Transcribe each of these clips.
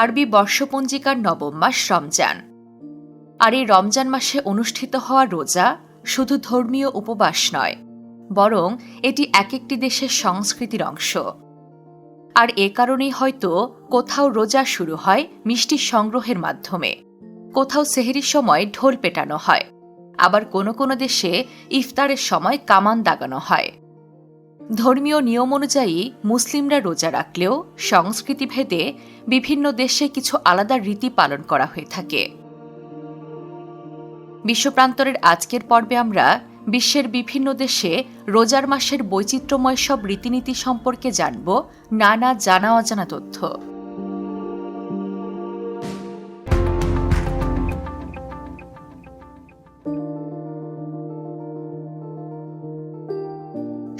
আরবি বর্ষপঞ্জিকার নবম মাস রমজান। আর এই রমজান মাসে অনুষ্ঠিত হওয়া রোজা শুধু ধর্মীয় উপবাস নয়, বরং এটি এক একটি দেশের সংস্কৃতির অংশ। আর এ কারণেই হয়তো কোথাও রোজা শুরু হয় মিষ্টি সংগ্রহের মাধ্যমে, কোথাও সেহেরির সময় ঢোল পেটানো হয়, আবার কোনো কোনো দেশে ইফতারের সময় কামান দাগানো হয়। ধর্মীয় নিয়ম অনুযায়ী মুসলিমরা রোজা রাখলেও সংস্কৃতিভেদে বিভিন্ন দেশে কিছু আলাদা রীতি পালন করা হয়ে থাকে। বিশ্বপ্রান্তরের আজকের পর্বে আমরা বিশ্বের বিভিন্ন দেশে রোজার মাসের বৈচিত্র্যময় সব রীতিনীতি সম্পর্কে জানব নানা জানা অজানা তথ্য।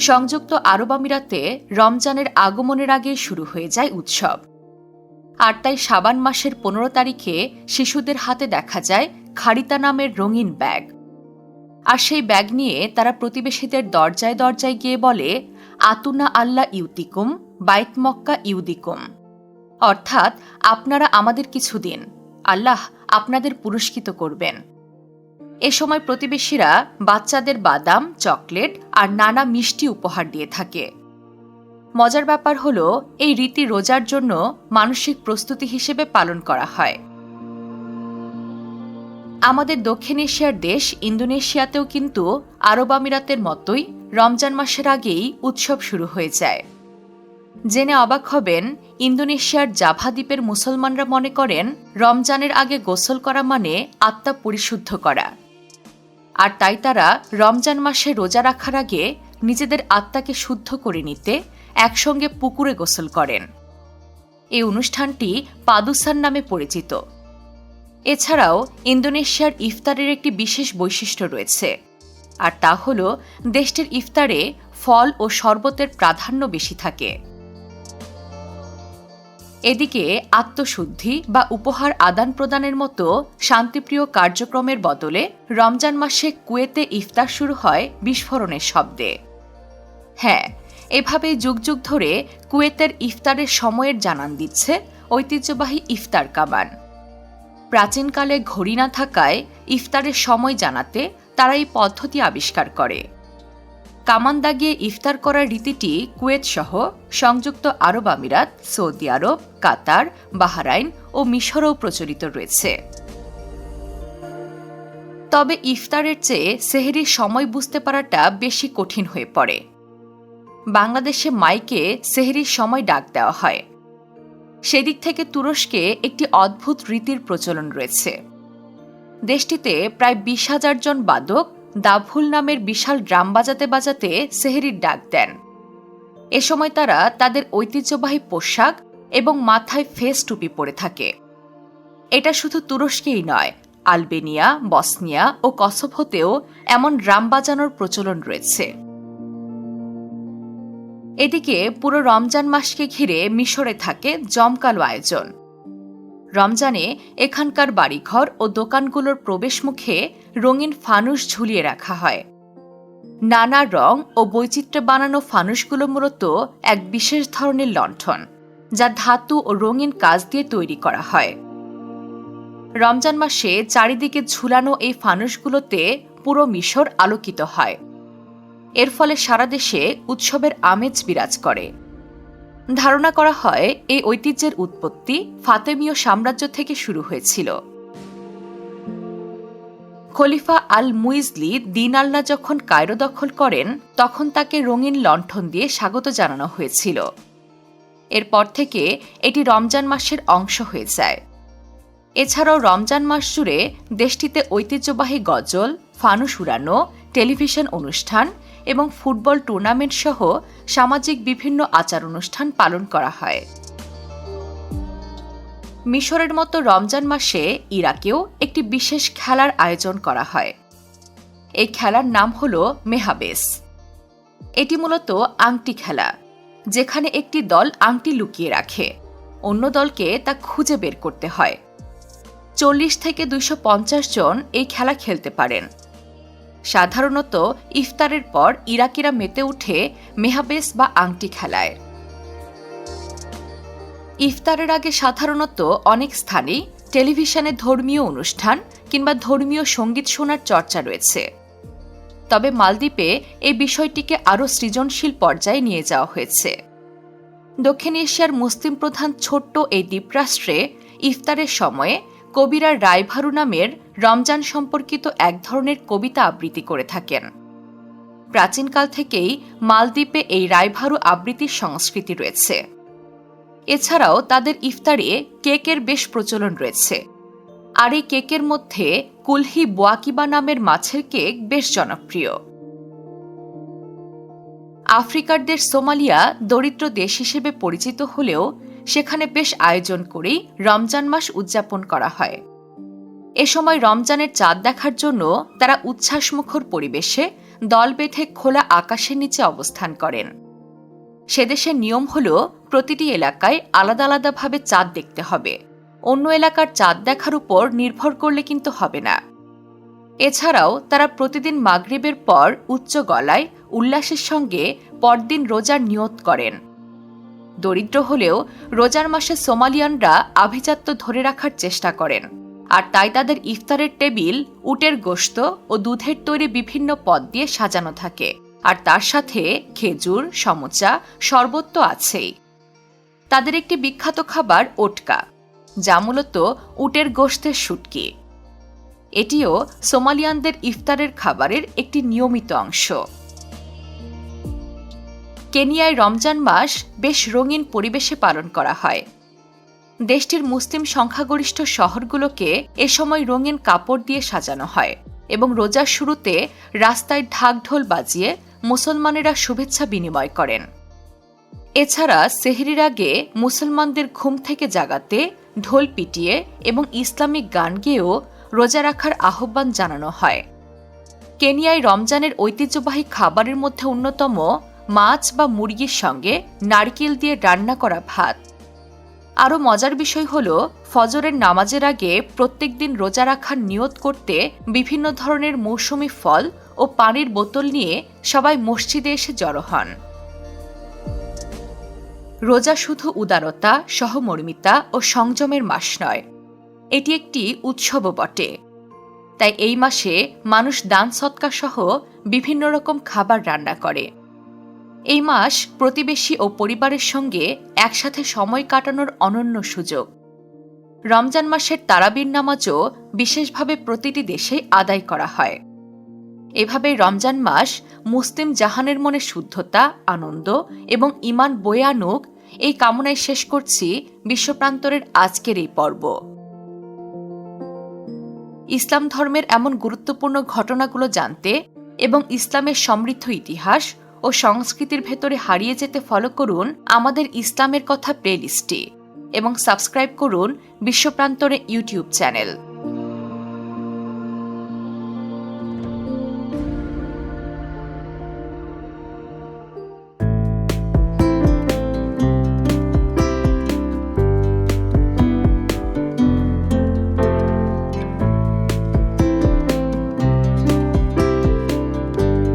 সংযুক্ত আরব আমিরাতে রমজানের আগমনের আগে শুরু হয়ে যায় উৎসব। আর তাই সাবান মাসের পনেরো তারিখে শিশুদের হাতে দেখা যায় খারিতা নামের রঙিন ব্যাগ। আর সেই ব্যাগ নিয়ে তারা প্রতিবেশীদের দরজায় দরজায় গিয়ে বলে, আতুনা আল্লাহ ইউতিকুম, বাইত মক্কা ইউদিকুম। অর্থাৎ, আপনারা আমাদের কিছু দিন। আল্লাহ আপনাদের পুরস্কৃত করবেন। এ সময় প্রতিবেশীরা বাচ্চাদের বাদাম, চকলেট আর নানা মিষ্টি উপহার দিয়ে থাকে। মজার ব্যাপার হলো, এই রীতি রোজার জন্য মানসিক প্রস্তুতি হিসেবে পালন করা হয়। আমাদের দক্ষিণ এশিয়ার দেশ ইন্দোনেশিয়াতেও কিন্তু আরব আমিরাতের মতোই রমজান মাসের আগেই উৎসব শুরু হয়ে যায়। জেনে অবাক হবেন, ইন্দোনেশিয়ার জাভা দ্বীপের মুসলমানরা মনে করেন, রমজানের আগে গোসল করা মানে আত্মা পরিশুদ্ধ করা। আর তাই তারা রমজান মাসে রোজা রাখার আগে নিজেদের আত্মাকে শুদ্ধ করে নিতে একসঙ্গে পুকুরে গোসল করেন। এই অনুষ্ঠানটি পাদুসান নামে পরিচিত। এছাড়াও ইন্দোনেশিয়ার ইফতারের একটি বিশেষ বৈশিষ্ট্য রয়েছে। আর তা হল, দেশটির ইফতারে ফল ও শরবতের প্রাধান্য বেশি থাকে। এদিকে আত্মশুদ্ধি বা উপহার আদান প্রদানের মতো শান্তিপ্রিয় কার্যক্রমের বদলে রমজান মাসে কুয়েতে ইফতার শুরু হয় বিস্ফোরণের শব্দে। হ্যাঁ এভাবে যুগ যুগ ধরে কুয়েতের ইফতারের সময়ের জানান দিচ্ছে ঐতিহ্যবাহী ইফতার কাবান। প্রাচীনকালে ঘড়ি না থাকায় ইফতারের সময় জানাতে তারা এই পদ্ধতি আবিষ্কার করে। কামান দাগিয়ে ইফতার করার রীতিটি কুয়েত সহ সংযুক্ত আরব আমিরাত, সৌদি আরব, কাতার, বাহারাইন ও মিশরেও প্রচলিত রয়েছে। তবে ইফতারের চেয়ে সেহেরির সময় বুঝতে পারাটা বেশি কঠিন হয়ে পড়ে। বাংলাদেশে মাইকে সেহেরির সময় ডাক দেওয়া হয়। সেদিক থেকে তুরস্কে একটি অদ্ভুত রীতির প্রচলন রয়েছে। দেশটিতে প্রায় বিশ হাজার জন বাদক দাভুল নামের বিশাল ড্রাম বাজাতে বাজাতে সেহেরির ডাক দেন। এ সময় তারা তাদের ঐতিহ্যবাহী পোশাক এবং মাথায় ফেস টুপি পরে থাকে। এটা শুধু তুরস্কেই নয়, আলবেনিয়া, বসনিয়া ও কসভোতেও এমন ড্রাম বাজানোর প্রচলন রয়েছে। এদিকে পুরো রমজান মাসকে ঘিরে মিশরে থাকে জমকালো আয়োজন। রমজানে এখানকার বাড়িঘর ও দোকানগুলোর প্রবেশমুখে রঙিন ফানুস ঝুলিয়ে রাখা হয়। নানা রং ও বৈচিত্র্যে বানানো ফানুসগুলো মূলত এক বিশেষ ধরনের লণ্ঠন, যা ধাতু ও রঙিন কাজ দিয়ে তৈরি করা হয়। রমজান মাসে চারিদিকে ঝুলানো এই ফানুসগুলোতে পুরো মিশর আলোকিত হয়। এর ফলে সারা দেশে উৎসবের আমেজ বিরাজ করে। ধারণা করা হয়, এই ঐতিহ্যের উৎপত্তি ফাতেমীয় সাম্রাজ্য থেকে শুরু হয়েছিল। খলিফা আল মুইজলি দিন আল্লাহ যখন কায়রো দখল করেন, তখন তাকে রঙিন লণ্ঠন দিয়ে স্বাগত জানানো হয়েছিল। এরপর থেকে এটি রমজান মাসের অংশ হয়ে যায়। এছাড়াও রমজান মাস জুড়ে দেশটিতে ঐতিহ্যবাহী গজল, ফানুস উড়ানো, টেলিভিশন অনুষ্ঠান এবং ফুটবল টুর্নামেন্ট সহ সামাজিক বিভিন্ন আচার অনুষ্ঠান পালন করা হয়। মিশরের মতো রমজান মাসে ইরাকেও একটি বিশেষ খেলার আয়োজন করা হয়। এই খেলার নাম হল মেহাবেস। এটি মূলত আংটি খেলা, যেখানে একটি দল আংটি লুকিয়ে রাখে। অন্য দলকে তা খুঁজে বের করতে হয়। চল্লিশ থেকে পঞ্চাশ জন এই খেলা খেলতে পারেন। সাধারণত ইফতারের পর ইরাকিরা মেতে উঠে মেহাবেস বা আংটি খেলায়। ইফতারের আগে সাধারণত অনেক স্থানেই টেলিভিশনে ধর্মীয় অনুষ্ঠান কিংবা ধর্মীয় সংগীত শোনার চর্চা রয়েছে। তবে মালদ্বীপে এই বিষয়টিকে আরও সৃজনশীল পর্যায়ে নিয়ে যাওয়া হয়েছে। দক্ষিণ এশিয়ার মুসলিম প্রধান ছোট্ট এই দ্বীপরাষ্ট্রে ইফতারের সময়ে কবিরা রায়ভারু নামের রমজান সম্পর্কিত এক ধরনের কবিতা আবৃত্তি করে থাকেন। প্রাচীনকাল থেকেই মালদ্বীপে এই রায়ভারু আবৃত্তির সংস্কৃতি রয়েছে। এছাড়াও তাদের ইফতারে কেকের বেশ প্রচলন রয়েছে। আর এই কেকের মধ্যে কুলহি বোয়াকিবা নামের মাছের কেক বেশ জনপ্রিয়। আফ্রিকার দেশ সোমালিয়া দরিদ্র দেশ হিসেবে পরিচিত হলেও সেখানে বেশ আয়োজন করেই রমজান মাস উদযাপন করা হয়। এ সময় রমজানের চাঁদ দেখার জন্য তারা উচ্ছ্বাসমুখর পরিবেশে দল বেঁধে খোলা আকাশের নিচে অবস্থান করেন। সেদেশের নিয়ম হল প্রতিটি এলাকায় আলাদা আলাদাভাবে চাঁদ দেখতে হবে। অন্য এলাকার চাঁদ দেখার উপর নির্ভর করলে কিন্তু হবে না। এছাড়াও তারা প্রতিদিন মাগরিবের পর উচ্চ গলায় উল্লাসের সঙ্গে পরদিন রোজার নিয়ত করেন। দরিদ্র হলেও রোজার মাসে সোমালিয়ানরা আভিজাত্য ধরে রাখার চেষ্টা করেন। আর তাই তাদের ইফতারের টেবিল, উটের গোশত ও দুধের তৈরি বিভিন্ন পদ দিয়ে সাজানো থাকে। আর তার সাথে খেজুর, সমোচা শরবত তো আছেই। তাদের একটি বিখ্যাত খাবার ওটকা, যা মূলত উটের গোশতের শুটকি। এটিও সোমালিয়ানদের ইফতারের খাবারের একটি নিয়মিত অংশ। কেনিয়ায় রমজান মাস বেশ রঙিন পরিবেশে পালন করা হয়। দেশটির মুসলিম সংখ্যাগরিষ্ঠ শহরগুলোকে এ সময় রঙিন কাপড় দিয়ে সাজানো হয় এবং রোজার শুরুতে রাস্তায় ঢাকঢোল বাজিয়ে মুসলমানেরা শুভেচ্ছা বিনিময় করেন। এছাড়া সেহরির আগে মুসলমানদের ঘুম থেকে জাগাতে, ঢোল পিটিয়ে এবং ইসলামিক গান গেয়েও রোজা রাখার আহ্বান জানানো হয়। কেনিয়ায় রমজানের ঐতিহ্যবাহী খাবারের মধ্যে অন্যতম মাছ বা মুরগির সঙ্গে নারকেল দিয়ে রান্না করা ভাত। আরও মজার বিষয় হল, ফজরের নামাজের আগে প্রত্যেক দিন রোজা রাখার নিয়ত করতে বিভিন্ন ধরনের মৌসুমি ফল ও পানির বোতল নিয়ে সবাই মসজিদে এসে জড়ো হন। রোজা শুধু উদারতা, সহমর্মিতা ও সংযমের মাস নয়, এটি একটি উৎসবও বটে। তাই এই মাসে মানুষ দান সৎকা সহ বিভিন্ন রকম খাবার রান্না করে। এই মাস প্রতিবেশী ও পরিবারের সঙ্গে একসাথে সময় কাটানোর অনন্য সুযোগ। রমজান মাসের তারাবির নামাজও বিশেষভাবে প্রতিটি দেশে আদায় করা হয়। এভাবে রমজান মাস মুসলিম জাহানের মনে শুদ্ধতা, আনন্দ এবং ইমান বয়ে আনুক। এই কামনায় শেষ করছি বিশ্বপ্রান্তরের আজকের এই পর্ব। ইসলাম ধর্মের এমন গুরুত্বপূর্ণ ঘটনাগুলো জানতে এবং ইসলামের সমৃদ্ধ ইতিহাস ও সংস্কৃতির ভেতরে হারিয়ে যেতে ফলো করুন আমাদের ইসলামের কথা প্লেলিস্টে এবং সাবস্ক্রাইব করুন বিশ্বপ্রান্তরে ইউটিউব চ্যানেল